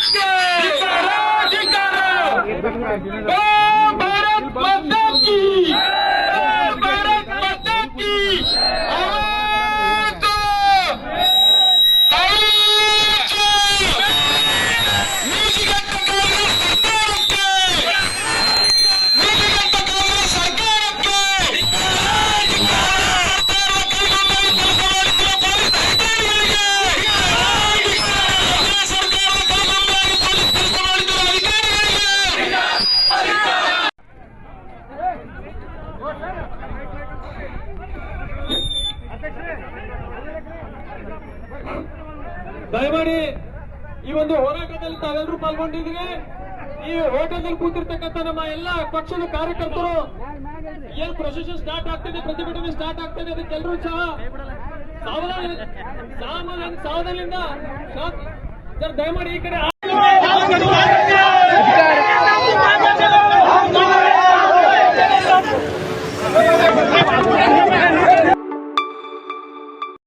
Let's go! ದಯಮಾಡಿ ಈ ಒಂದು ಹೋರಾಟದಲ್ಲಿ ತಾವೆಲ್ಲರೂ ಪಾಲ್ಗೊಂಡಿದ್ದೀರಿ. ಈ ಹೋಟೆಲ್ನಲ್ಲಿ ಕೂತಿರ್ತಕ್ಕಂಥ ನಮ್ಮ ಎಲ್ಲ ಪಕ್ಷದ ಕಾರ್ಯಕರ್ತರು, ಏನ್ ಪ್ರೊಸೆಷನ್ ಸ್ಟಾರ್ಟ್ ಆಗ್ತದೆ, ಪ್ರತಿಭಟನೆ ಸ್ಟಾರ್ಟ್ ಆಗ್ತದೆ ಅದಕ್ಕೆಲ್ಲರೂ ಸಹ ಸಾವಿರ ಸಾವಿರದಿಂದ ದಯಮಾಡಿ ಈ ಕಡೆ